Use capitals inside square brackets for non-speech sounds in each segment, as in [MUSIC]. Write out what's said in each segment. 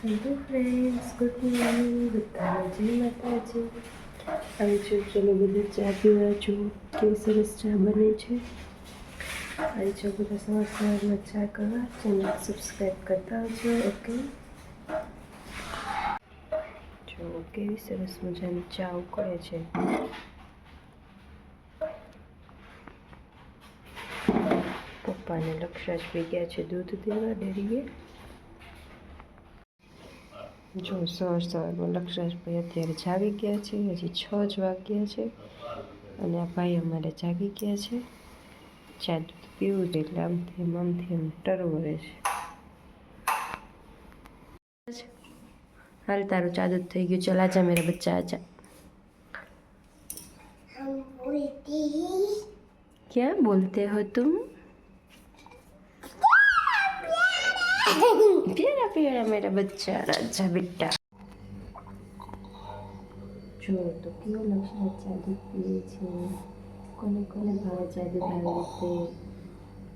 Hello friends good morning બધાને જય માતાજી આવી જો ચલો બધા ચા પીવા છો કેવી સરસ ચા બને છે. આવી છો બધા સવાર સવારમાં ચા કરવા ચેનલ સબસ્ક્રાઈબ કરતા આવજો, ઓકે? જો કેવી સરસ મજાની ચા ઉકળે છે. પપ્પાને લક્ષાજ પી ગયા છે દૂધ દેવા ડેરીએ. જો સર સવારમાં લક્ષરાજભાઈ અત્યારે જાગી ગયા છે હજી છ જ વાગ્યા છે અને આ ભાઈ અમારે જાગી ગયા છે. ચા દૂધ પીવું છે એટલે આમથી એમ આમથી એમ ટરવરે છે. હાલ તારું ચા દૂધ થઈ ગયું. ચલ આજા મેરા બચ્ચા આજા. ક્યાં બોલતે હો તુમ પ્યારા પ્યારા મેરા બચ્ચા રાજા બેટા જો તો કેવો લક્ષણ જાદુ પીએ છે કોને કોને ભાવે જાદુ આવી રીતે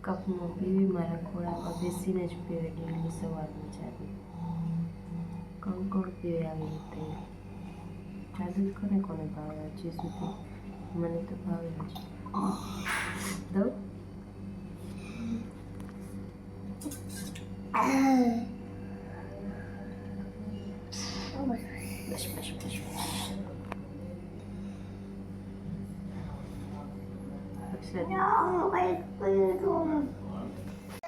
કપમાં પીવી મારા ખોળા પર બેસીને જ પીવે ડેલી સવારમાં જાદુ કોણ કોણ પીવે આવી રીતે જાદુ કોને કોને ભાવે હજી સુધી મને તો ભાવે જ દઉં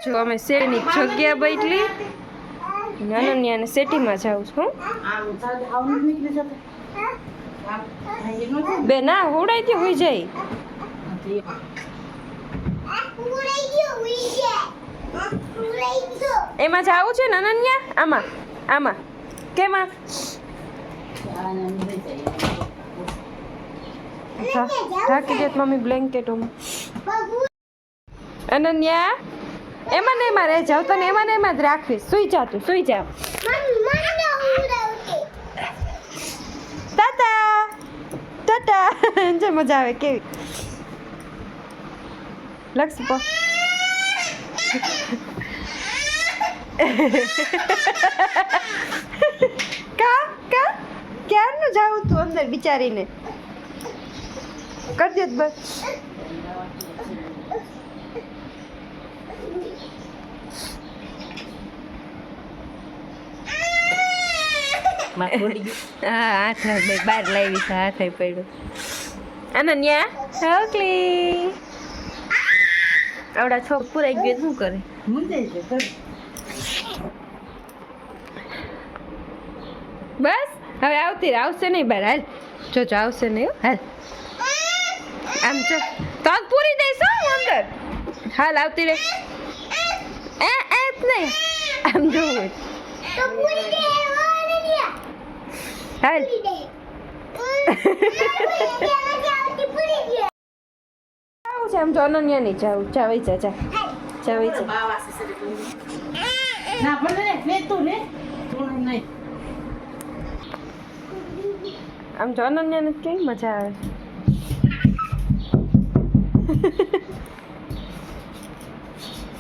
જો અમે શેરની જગ્યા બદલી નાનનિયાને સેટીમાં જાઉં છું બે ના હોડાઈથી હોઈ જાય. એમાં જાવું છે ને અનન્યા આમાં આમાં. કેમાં? ઢાંકી દે તો મમ્મી બ્લેન્કેટો અનન્યા, એમાં ને એમાં રહે જાવ તને એમાં ને એમાં જ રાખીશ સુઈ જા તું, સુઈ જા. તાતા ટાટા. [LAUGHS] જે મજા આવે કેવી. લક્ષ [LAUGHS] કા? કા? ક્યારનું જાવું તું અંદર બિચારીને કરજે બસ. હા હાથ બે બાર લાવી છે હાથ પડ્યો. અનન્યા હકલી આવડા છોક પુરાઈ ગયો શું કરે? બસ હવે આવતી રહે આવશે નહીં બાર હાલ. જો જો આવશે નહીં હાલ. આમ જો તો પૂરી દઈશ અંદર. હાલ આવતી રે એ એ જ નહીં આમ જોવું હાલ. છે આમ જો અનન્યા નહીં જાવું જાવી જા જા. જાવી જા. ના ભલે ને તું ને થોડું નહીં. આમ જો અનન્યાને કેવી મજા આવે?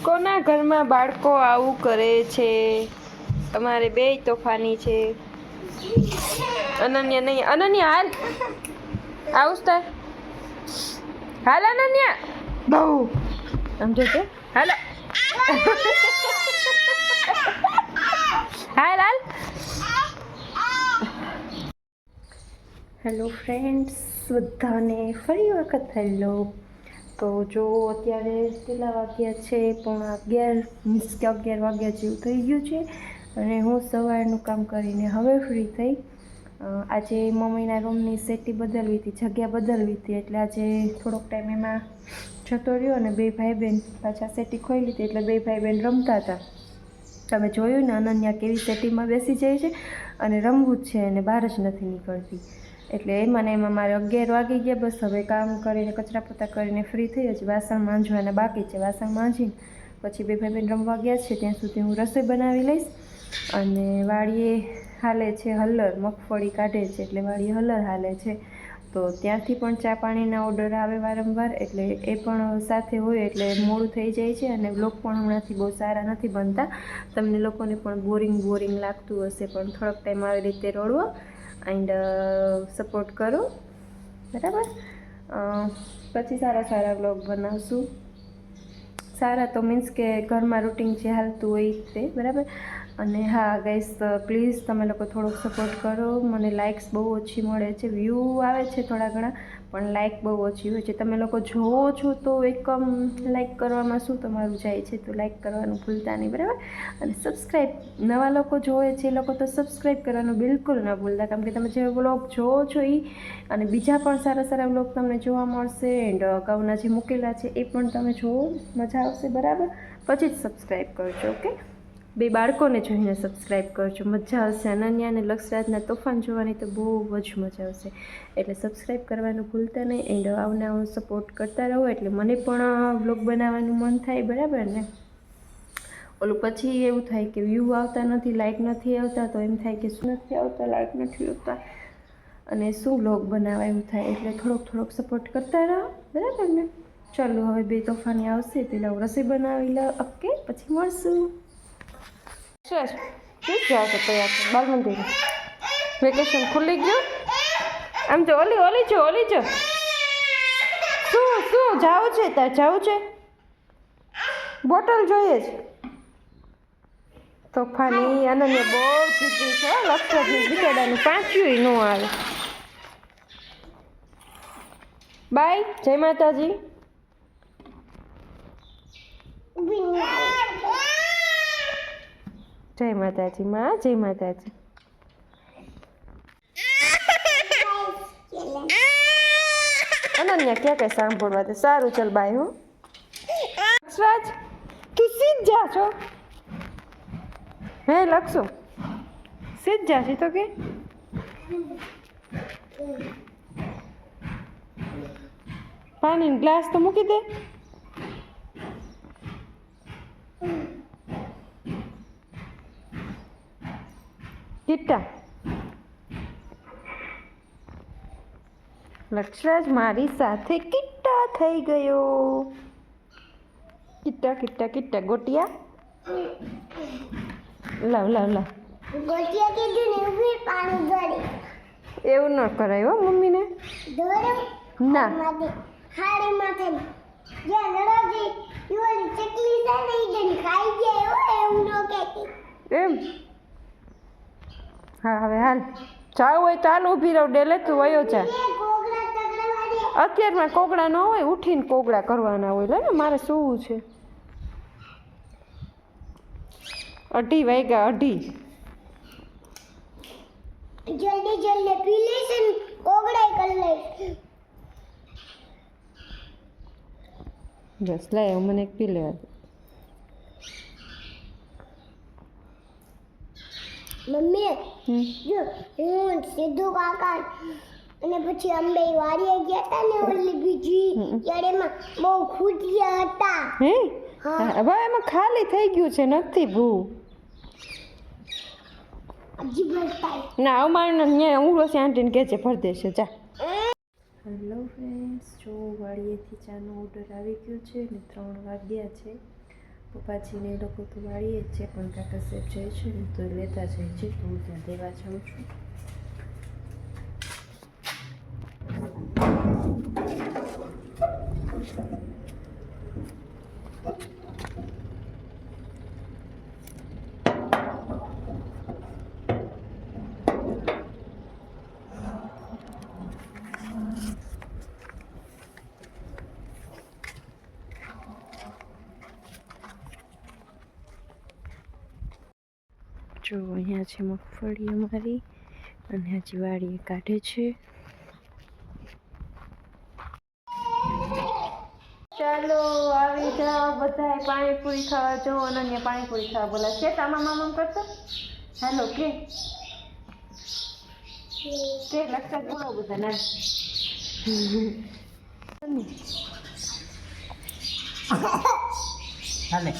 કોના ઘરમાં બાળકો આવું કરે છે? તમારે બે તોફાની છે. અનન્યા નહીં અનન્યા હાલ. આવું તાર. હાલ અનન્યા. બહુ. સમજો છો? હાલ હાલ હેલો ફ્રેન્ડ્સ, બધાને ફરી વખત હેલો. તો જો અત્યારે કેટલા વાગ્યા છે? પણ અગિયાર, મીન્સ કે અગિયાર વાગ્યા જેવું થઈ ગયું છે અને હું સવારનું કામ કરીને હવે ફ્રી થઈ. આજે મમ્મીના રૂમની સેટી બદલવી હતી, જગ્યા બદલવી હતી, એટલે આજે થોડોક ટાઈમ એમાં જતો રહ્યો અને બે ભાઈ બહેન પાછા સેટી ખોઈ લીધી એટલે બે ભાઈ બહેન રમતા હતા. તમે જોયું ને અનન્યા કેવી સેટીમાં બેસી જાય છે અને રમવું જ છે અને બહાર જ નથી નીકળતી. એટલે એમાં ને એમાં મારે અગિયાર વાગી ગયા, બસ હવે કામ કરીને, કચરા પોતા કરીને ફ્રી થઈ જ, વાસણ માંજવાના બાકી છે, વાસણ માંજીને પછી બે ભાઈ બહેન રમવા ગયા છે, ત્યાં સુધી હું રસોઈ બનાવી લઈશ. અને વાડીએ હાલે છે હલ્લર મગફળી કાઢે છે, એટલે વાડીએ હલર હાલે છે. તો ત્યાંથી પણ ચા પાણીના ઓર્ડર આવે વારંવાર, એટલે એ પણ સાથે હોય, એટલે મોડું થઈ જાય છે, અને બ્લોગ પણ હમણાંથી બહુ સારા નથી બનતા. તમને લોકોને પણ બોરિંગ બોરિંગ લાગતું હશે, પણ થોડોક ટાઈમ આવી રીતે રોડવો એન્ડ સપોર્ટ કરો. બરાબર? પછી સારા સારા વ્લોગ બનાવશું. સારા તો મીન્સ કે ઘરમાં રૂટિન જે હાલતું હોય તે, બરાબર? અને હા ગાઈસ પ્લીઝ તમે લોકો થોડોક સપોર્ટ કરો. મને લાઇક્સ બહુ ઓછી મળે છે વ્યૂ આવે છે થોડા ઘણા, પણ લાઇક બહુ ઓછી હોય છે. તમે લોકો જોવો છો તો એકમ લાઇક કરવામાં શું તમારું જાય છે તો લાઇક કરવાનું ભૂલતા નહીં, બરાબર? અને સબસ્ક્રાઈબ નવા લોકો જોવે છે એ લોકો તો સબસ્ક્રાઈબ કરવાનું બિલકુલ ના ભૂલતા, કારણ કે તમે જે બ્લોગ જોવો છો એ અને બીજા પણ સારા સારા બ્લોગ તમને જોવા મળશે એન્ડ અગાઉના જે મૂકેલા છે એ પણ તમે જોવો, મજા આવશે, બરાબર? પછી જ સબસ્ક્રાઈબ કરજો ઓકે બે બાળકોને જોઈને સબસ્ક્રાઈબ કરજો. મજા આવશે. અનન્યા અને લક્ષરાજના તોફાન જોવાની તો બહુ જ મજા આવશે. એટલે સબસ્ક્રાઈબ કરવાનું ભૂલતા નહીં એન્ડ આવને આવું સપોર્ટ કરતા રહો. એટલે મને પણ વ્લોગ બનાવવાનું મન થાય, બરાબર ને? ઓલું પછી એવું થાય કે વ્યૂ આવતા નથી લાઇક નથી આવતા, તો એમ થાય કે શું નથી આવતા લાઇક નથી આવતા. અને શું વ્લોગ બનાવવા એવું થાય? એટલે થોડોક થોડોક સપોર્ટ કરતા રહો, બરાબર ને? ચાલો, હવે બે તોફાની આવશે. પેલા હું રસોઈ બનાવી લઉં ઓકે પછી મળશું. શું જાઓ છો તૈયાર બાલ મંદિર વેકેશન ખુલ્લી ગયું આમ જો ઓલી ઓલી જો ઓલી જો શું શું જાવું છે તાર જાવું છે બોટલ જોઈએ છે તોફાની અનન્ય બહુ જીતી છે લક્ષણની બિચારાનું પાંચ્યું ન આવે બાય જય માતાજી જય માતાજી, માં, જય માતાજી. અનન્યા, ક્યાં કઈ સાંભળવા દે? સારું, ચલ, બાય, હું. લક્ષરાજ તું સીધ જા, છો. હે લક્ષો સીધ જા છે તો કે? પાણી ગ્લાસ તો મૂકી દે. કિટ્ટા લક્ષરાજ મારી સાથે કિટ્ટા થઈ ગયો. કિટ્ટા કિટ્ટા કિટ્ટા. ગોટિયા? લાવ લાવ લાવ. ગોટિયા કીધું ને ઊભી પાણી દોડી એવું ન કરાય હો મમ્મીને. દોડ્યો ના. માથે હાડી માથે જ્યાં લડોજી યુવાની ચકલી ઈ ખાઈ જાય હો એવું ન કહેતી. એમ? હા હવે હાલ. જાવ હોય તો હાલ ઊભી રહો ડેલે તું વયો જા. વાળી અત્યારમાં કોગળા ન હોય ઉઠીને કોગળા કરવાના હોય. લે ને મારે સૂવું છે. અઢી વાગ્યા અઢી. જલ્દી જલ્દી પી લઈશ ને કોગળા કરી લઈશ. બસ હું મને એક પી લેવા મમ્મી જો હું સિદ્ધુ કાકા અને પછી અંબે વાડીએ ગયા હતા ને ઓલી બીજી ત્યારે એમાં બહુ ખૂટ્યા હતા. હે? હા. હવે એમાં ખાલી થઈ ગયું છે નથી ભૂ. ના અમારે ત્યાં હું રોસી આંટીને કહે છે ભર દેશે જા. હેલો ફ્રેન્ડ્સ જો વાડીએથી ચાનો ઓર્ડર આવી ગયો છે ને ત્રણ વાગ્યા છે પપ્પાજીને એ લોકો તો વાળીએ જ છે, પણ કાકા સાહેબ જાય છે ને, તો લેતા જાય છે, તો હું ત્યાં દેવા જાઉં છું. જો અહીંયા છે મગફળી અમારી અને હજી વાડીએ કાઢે છે. ચાલો આવી જાઓ બધાય પાણીપુરી ખાવા જો અનન્ય પાણીપુરી ખાવા બોલા છે તામા મામા કરતો? હાલો કે. કે લક્ષા બોલો બધા ના. હાલે.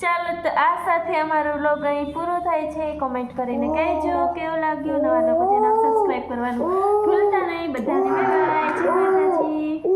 ચાલો તો આ સાથે અમારો વ્લોગ અહીં પૂરો થાય છે. કોમેન્ટ કરીને કહેજો કેવો લાગ્યો. નવા લોકો ચેનલ સબસ્ક્રાઈબ કરવાનું ભૂલતા નહીં. બધાને બાય બાય જય માતાજી.